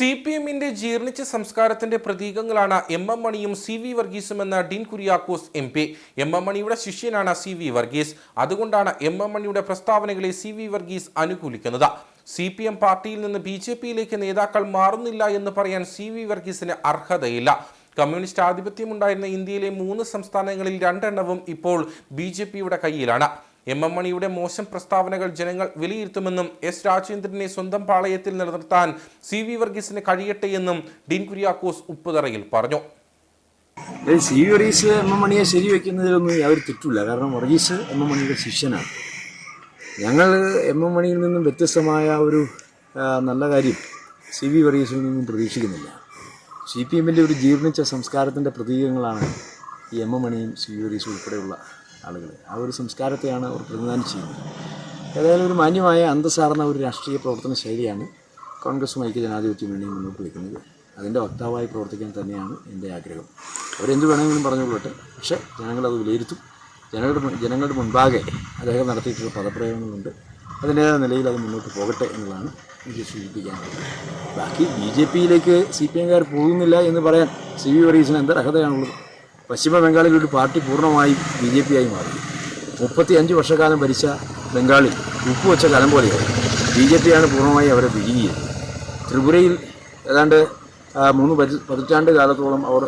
C P എമ്മിന്റെ ജീർണിച്ച സംസ്കാരത്തിന്റെ പ്രതീകങ്ങളാണ് എം എം മണിയും സി വി വർഗീസും എന്ന Dean Kuriakose M P. M M മണിയുടെ ശിഷ്യനാണ് സി വി വർഗീസ്. അതുകൊണ്ടാണ് എം എം മണിയുടെ പ്രസ്താവനകളെ സി വി വർഗീസ് അനുകൂലിക്കുന്നത്. സി പി എം പാർട്ടിയിൽ നിന്ന് ബി ജെ പിയിലേക്ക് നേതാക്കൾ മാറുന്നില്ല എന്ന് പറയാൻ സി വി വർഗീസിന് അർഹതയില്ല. കമ്മ്യൂണിസ്റ്റ് ആധിപത്യമുണ്ടായിരുന്ന ഇന്ത്യയിലെ മൂന്ന് സംസ്ഥാനങ്ങളിൽ രണ്ടെണ്ണവും ഇപ്പോൾ ബി ജെ പിയുടെ കയ്യിലാണ്. എം എം മണിയുടെ മോശം പ്രസ്താവനകൾ ജനങ്ങൾ വിലയിരുത്തുമെന്നും എസ് രാജേന്ദ്രനെ സ്വന്തം പാളയത്തിൽ നിലനിർത്താൻ സി വി വർഗീസിന് കഴിയട്ടെയെന്നും ഡീൻ കുര്യാക്കോസ് ഉപ്പുതറയിൽ പറഞ്ഞു. C V Varghese M M മണിയെ ശരിവെക്കുന്നതിലൊന്നും യാതൊരു തെറ്റില്ല കാരണം വർഗീസ് എം എം മണിയുടെ ശിഷ്യനാണ്. ഞങ്ങൾ എം എം മണിയിൽ നിന്നും വ്യത്യസ്തമായ ഒരു നല്ല കാര്യം സി വി വർഗീസിൽ നിന്നും പ്രതീക്ഷിക്കുന്നില്ല. സി പി എമ്മിന്റെ ഒരു ജീർണിച്ച സംസ്കാരത്തിന്റെ പ്രതീകങ്ങളാണ് ഈ എം എം മണിയും സി വി വർഗീസും ഉൾപ്പെടെയുള്ള ആളുകൾ ആ ഒരു സംസ്കാരത്തെയാണ് അവർ പ്രതിനിധാനം ചെയ്യുന്നത്. ഏതായാലും ഒരു മാന്യമായ അന്തസ്സാർന്ന ഒരു രാഷ്ട്രീയ പ്രവർത്തന ശൈലിയാണ് കോൺഗ്രസ് ഐക്യ ജനാധിപത്യ മുന്നണിയും മുന്നോട്ട് വയ്ക്കുന്നത്. അതിന്റെ വക്താവായി പ്രവർത്തിക്കാൻ തന്നെയാണ് എന്റെ ആഗ്രഹം. അവരെന്ത് വേണമെങ്കിലും പറഞ്ഞുകൊള്ളട്ടെ. പക്ഷേ ജനങ്ങളത് വിലയിരുത്തും. ജനങ്ങളുടെ ജനങ്ങളുടെ മുൻപാകെ അദ്ദേഹം നടത്തിയിട്ടുള്ള പദപ്രയോഗങ്ങളുണ്ട്. അതിന്റേതായ നിലയിൽ അത് മുന്നോട്ട് പോകട്ടെ എന്നുള്ളതാണ് എനിക്ക് സൂചിപ്പിക്കാനുള്ളത്. ബാക്കി ബി ജെ പിയിലേക്ക് സി പി എംകാർ പോകുന്നില്ല എന്ന് പറയാൻ സി വി വർഗീസിന് എന്ത് അർഹതയാണുള്ളത്? പശ്ചിമ ബംഗാളിൽ ഒരു പാർട്ടി പൂർണമായി ബി ജെ പി ആയി മാറി. മുപ്പത്തി അഞ്ച് വർഷക്കാലം ഭരിച്ച ബംഗാളിൽ ഉപ്പ് വെച്ച കാലം പോലെയായി. ബി ജെ പിയാണ് പൂർണമായി അവരെ വിഴുങ്ങിയത്. ത്രിപുരയിൽ ഏതാണ്ട് മൂന്ന് പതി- പതിറ്റാണ്ട് കാലത്തോളം അവർ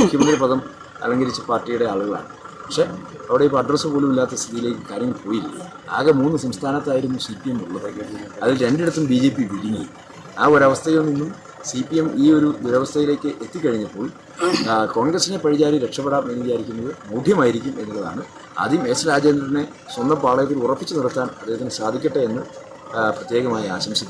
മുഖ്യമന്ത്രി പദം അലങ്കരിച്ച പാർട്ടിയുടെ ആളുകളാണ്. പക്ഷേ അവിടെ ഇപ്പോൾ അഡ്രസ്സ് പോലും ഇല്ലാത്ത സ്ഥിതിയിലേക്ക് കാര്യങ്ങൾ പോയില്ല. ആകെ മൂന്ന് സംസ്ഥാനത്തായിരുന്നു സി പി എം ഉള്ളത്. അതിൽ രണ്ടിടത്തും ബി ജെ പി വിഴുങ്ങി. ആ ഒരവസ്ഥയിൽ നിന്നും സി പി എം ഈ ഒരു ദുരവസ്ഥയിലേക്ക് എത്തിക്കഴിഞ്ഞപ്പോൾ കോൺഗ്രസിനെ പഴിചാരി രക്ഷപ്പെടാം എന്ന് വിചാരിക്കുന്നത് മൂഢ്യമായിരിക്കും എന്നുള്ളതാണ്. ആദ്യം എസ് രാജേന്ദ്രനെ സ്വന്തം പാളയത്തിൽ ഉറപ്പിച്ചു നിർത്താൻ അദ്ദേഹത്തിന് സാധിക്കട്ടെ എന്ന് പ്രത്യേകമായി ആശംസിക്കുന്നു.